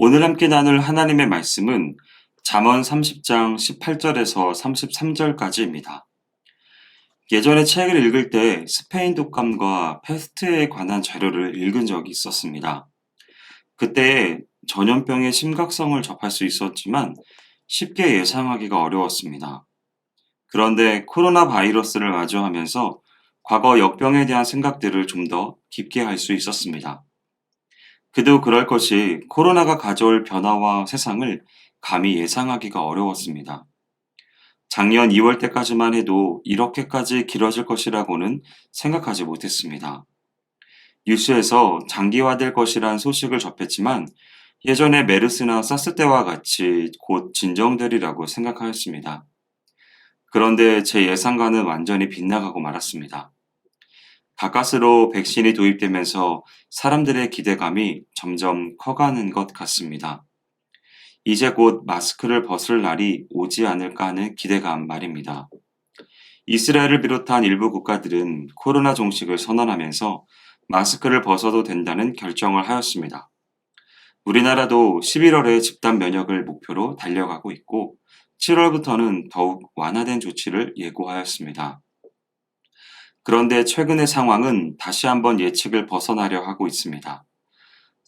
오늘 함께 나눌 하나님의 말씀은 잠언 30장 18절에서 33절까지입니다. 예전에 책을 읽을 때 스페인 독감과 패스트에 관한 자료를 읽은 적이 있었습니다. 그때 전염병의 심각성을 접할 수 있었지만 쉽게 예상하기가 어려웠습니다. 그런데 코로나 바이러스를 마주하면서 과거 역병에 대한 생각들을 좀 더 깊게 할 수 있었습니다. 그도 그럴 것이 코로나가 가져올 변화와 세상을 감히 예상하기가 어려웠습니다. 작년 2월 때까지만 해도 이렇게까지 길어질 것이라고는 생각하지 못했습니다. 뉴스에서 장기화될 것이란 소식을 접했지만 예전에 메르스나 사스 때와 같이 곧 진정되리라고 생각하였습니다. 그런데 제 예상과는 완전히 빗나가고 말았습니다. 가까스로 백신이 도입되면서 사람들의 기대감이 점점 커가는 것 같습니다. 이제 곧 마스크를 벗을 날이 오지 않을까 하는 기대감 말입니다. 이스라엘을 비롯한 일부 국가들은 코로나 종식을 선언하면서 마스크를 벗어도 된다는 결정을 하였습니다. 우리나라도 11월에 집단 면역을 목표로 달려가고 있고 7월부터는 더욱 완화된 조치를 예고하였습니다. 그런데 최근의 상황은 다시 한번 예측을 벗어나려 하고 있습니다.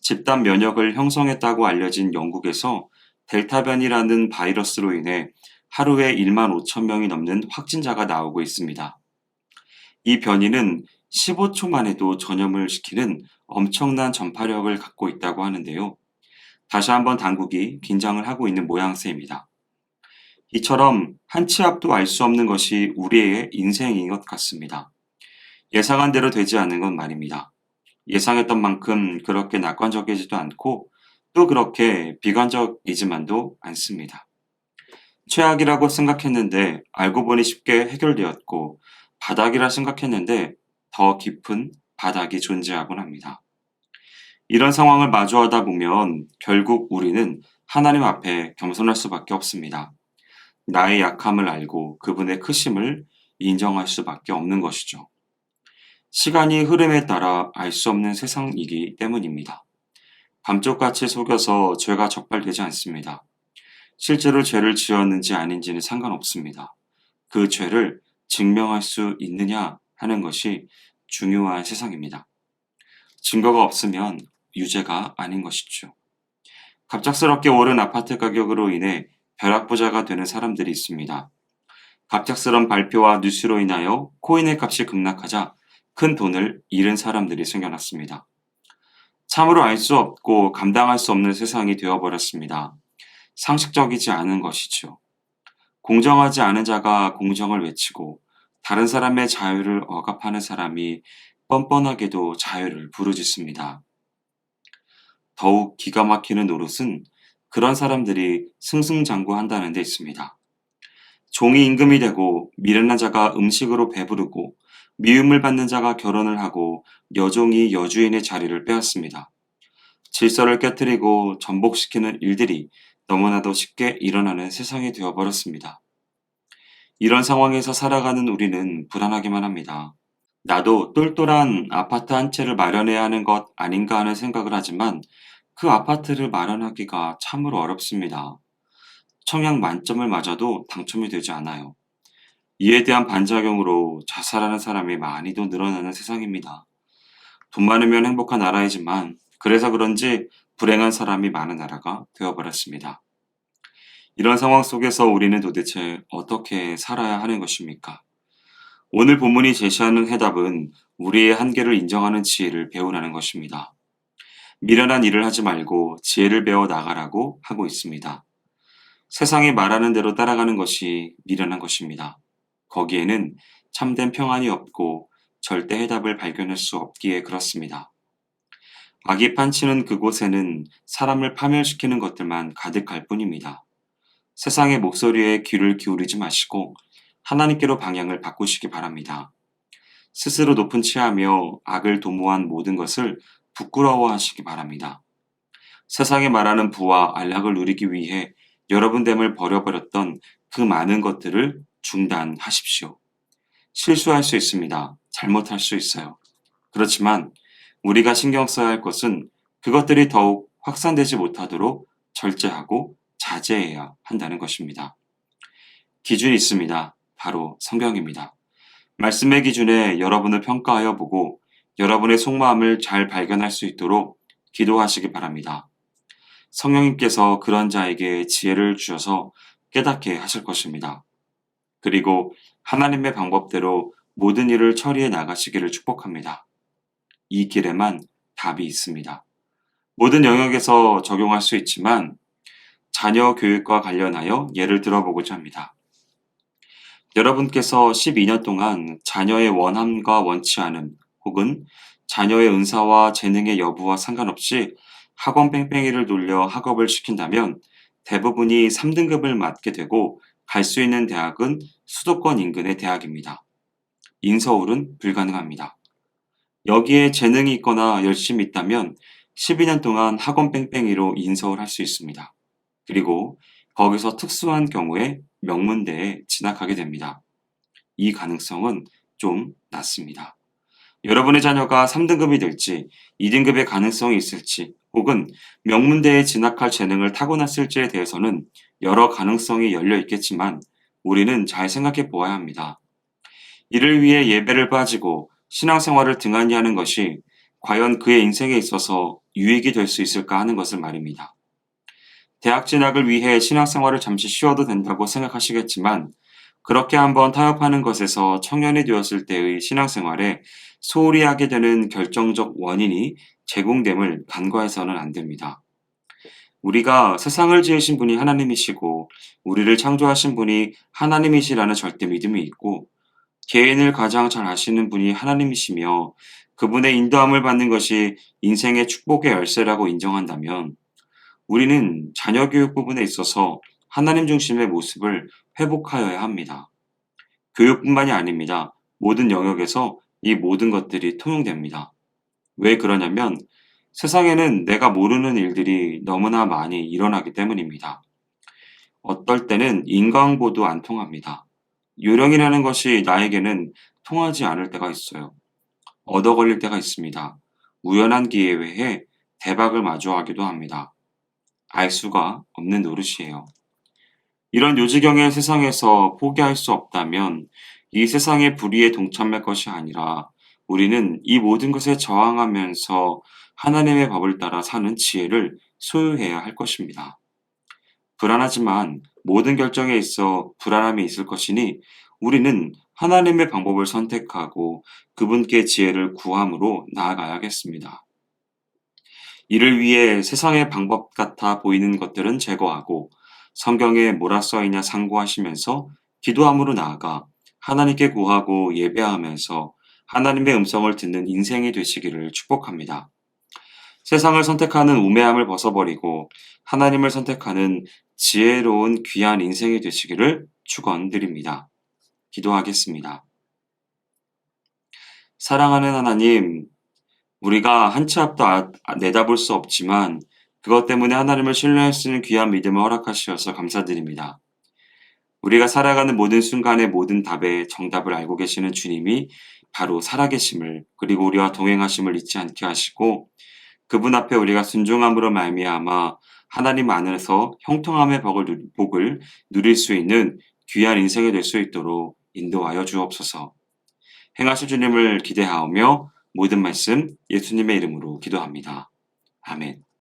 집단 면역을 형성했다고 알려진 영국에서 델타 변이라는 바이러스로 인해 하루에 1만 5천 명이 넘는 확진자가 나오고 있습니다. 이 변이는 15초만 해도 전염을 시키는 엄청난 전파력을 갖고 있다고 하는데요. 다시 한번 당국이 긴장을 하고 있는 모양새입니다. 이처럼 한치 앞도 알 수 없는 것이 우리의 인생인 것 같습니다. 예상한 대로 되지 않는 건 말입니다. 예상했던 만큼 그렇게 낙관적이지도 않고 또 그렇게 비관적이지만도 않습니다. 최악이라고 생각했는데 알고 보니 쉽게 해결되었고 바닥이라 생각했는데 더 깊은 바닥이 존재하곤 합니다. 이런 상황을 마주하다 보면 결국 우리는 하나님 앞에 겸손할 수밖에 없습니다. 나의 약함을 알고 그분의 크심을 인정할 수밖에 없는 것이죠. 시간이 흐름에 따라 알 수 없는 세상이기 때문입니다. 감쪽같이 속여서 죄가 적발되지 않습니다. 실제로 죄를 지었는지 아닌지는 상관없습니다. 그 죄를 증명할 수 있느냐 하는 것이 중요한 세상입니다. 증거가 없으면 유죄가 아닌 것이죠. 갑작스럽게 오른 아파트 가격으로 인해 벼락부자가 되는 사람들이 있습니다. 갑작스런 발표와 뉴스로 인하여 코인의 값이 급락하자 큰 돈을 잃은 사람들이 생겨났습니다. 참으로 알 수 없고 감당할 수 없는 세상이 되어버렸습니다. 상식적이지 않은 것이죠. 공정하지 않은 자가 공정을 외치고 다른 사람의 자유를 억압하는 사람이 뻔뻔하게도 자유를 부르짖습니다. 더욱 기가 막히는 노릇은 그런 사람들이 승승장구한다는 데 있습니다. 종이 임금이 되고 미련한 자가 음식으로 배부르고 미움을 받는 자가 결혼을 하고 여종이 여주인의 자리를 빼앗습니다. 질서를 깨뜨리고 전복시키는 일들이 너무나도 쉽게 일어나는 세상이 되어버렸습니다. 이런 상황에서 살아가는 우리는 불안하기만 합니다. 나도 똘똘한 아파트 한 채를 마련해야 하는 것 아닌가 하는 생각을 하지만 그 아파트를 마련하기가 참으로 어렵습니다. 청약 만점을 맞아도 당첨이 되지 않아요. 이에 대한 반작용으로 자살하는 사람이 많이도 늘어나는 세상입니다. 돈 많으면 행복한 나라이지만 그래서 그런지 불행한 사람이 많은 나라가 되어버렸습니다. 이런 상황 속에서 우리는 도대체 어떻게 살아야 하는 것입니까? 오늘 본문이 제시하는 해답은 우리의 한계를 인정하는 지혜를 배우라는 것입니다. 미련한 일을 하지 말고 지혜를 배워 나가라고 하고 있습니다. 세상이 말하는 대로 따라가는 것이 미련한 것입니다. 거기에는 참된 평안이 없고 절대 해답을 발견할 수 없기에 그렇습니다. 악이 판치는 그곳에는 사람을 파멸시키는 것들만 가득할 뿐입니다. 세상의 목소리에 귀를 기울이지 마시고 하나님께로 방향을 바꾸시기 바랍니다. 스스로 높은 치하며 악을 도모한 모든 것을 부끄러워하시기 바랍니다. 세상에 말하는 부와 안락을 누리기 위해 여러분 됨을 버려버렸던 그 많은 것들을 중단하십시오. 실수할 수 있습니다. 잘못할 수 있어요. 그렇지만 우리가 신경 써야 할 것은 그것들이 더욱 확산되지 못하도록 절제하고 자제해야 한다는 것입니다. 기준이 있습니다. 바로 성경입니다. 말씀의 기준에 여러분을 평가하여 보고 여러분의 속마음을 잘 발견할 수 있도록 기도하시기 바랍니다. 성령님께서 그런 자에게 지혜를 주셔서 깨닫게 하실 것입니다. 그리고 하나님의 방법대로 모든 일을 처리해 나가시기를 축복합니다. 이 길에만 답이 있습니다. 모든 영역에서 적용할 수 있지만 자녀 교육과 관련하여 예를 들어보고자 합니다. 여러분께서 12년 동안 자녀의 원함과 원치 않음 혹은 자녀의 은사와 재능의 여부와 상관없이 학원 뺑뺑이를 돌려 학업을 시킨다면 대부분이 3등급을 맞게 되고 갈 수 있는 대학은 수도권 인근의 대학입니다. 인서울은 불가능합니다. 여기에 재능이 있거나 열심히 있다면 12년 동안 학원 뺑뺑이로 인서울 할 수 있습니다. 그리고 거기서 특수한 경우에 명문대에 진학하게 됩니다. 이 가능성은 좀 낮습니다. 여러분의 자녀가 3등급이 될지 2등급의 가능성이 있을지 혹은 명문대에 진학할 재능을 타고났을지에 대해서는 여러 가능성이 열려 있겠지만 우리는 잘 생각해 보아야 합니다. 이를 위해 예배를 빠지고 신앙생활을 등한히 하는 것이 과연 그의 인생에 있어서 유익이 될 수 있을까 하는 것을 말입니다. 대학 진학을 위해 신학생활을 잠시 쉬어도 된다고 생각하시겠지만 그렇게 한번 타협하는 것에서 청년이 되었을 때의 신앙생활에 소홀히 하게 되는 결정적 원인이 제공됨을 간과해서는 안 됩니다. 우리가 세상을 지으신 분이 하나님이시고 우리를 창조하신 분이 하나님이시라는 절대 믿음이 있고 개인을 가장 잘 아시는 분이 하나님이시며 그분의 인도함을 받는 것이 인생의 축복의 열쇠라고 인정한다면 우리는 자녀 교육 부분에 있어서 하나님 중심의 모습을 회복하여야 합니다. 교육뿐만이 아닙니다. 모든 영역에서 이 모든 것들이 통용됩니다. 왜 그러냐면 세상에는 내가 모르는 일들이 너무나 많이 일어나기 때문입니다. 어떨 때는 인과응보도 안 통합니다. 요령이라는 것이 나에게는 통하지 않을 때가 있어요. 얻어 걸릴 때가 있습니다. 우연한 기회에 대박을 마주하기도 합니다. 알 수가 없는 노릇이에요. 이런 요지경의 세상에서 포기할 수 없다면 이 세상의 불의에 동참할 것이 아니라 우리는 이 모든 것에 저항하면서 하나님의 법을 따라 사는 지혜를 소유해야 할 것입니다. 불안하지만 모든 결정에 있어 불안함이 있을 것이니 우리는 하나님의 방법을 선택하고 그분께 지혜를 구함으로 나아가야겠습니다. 이를 위해 세상의 방법 같아 보이는 것들은 제거하고 성경에 뭐라 써 있냐 상고하시면서 기도함으로 나아가 하나님께 구하고 예배하면서 하나님의 음성을 듣는 인생이 되시기를 축복합니다. 세상을 선택하는 우매함을 벗어버리고 하나님을 선택하는 지혜로운 귀한 인생이 되시기를 축원드립니다. 기도하겠습니다. 사랑하는 하나님, 우리가 한 치 앞도 아, 내다볼 수 없지만 그것 때문에 하나님을 신뢰할 수 있는 귀한 믿음을 허락하시어서 감사드립니다. 우리가 살아가는 모든 순간의 모든 답에 정답을 알고 계시는 주님이 바로 살아계심을 그리고 우리와 동행하심을 잊지 않게 하시고 그분 앞에 우리가 순종함으로 말미암아 하나님 안에서 형통함의 복을, 복을 누릴 수 있는 귀한 인생이 될 수 있도록 인도하여 주옵소서. 행하실 주님을 기대하오며 모든 말씀 예수님의 이름으로 기도합니다. 아멘.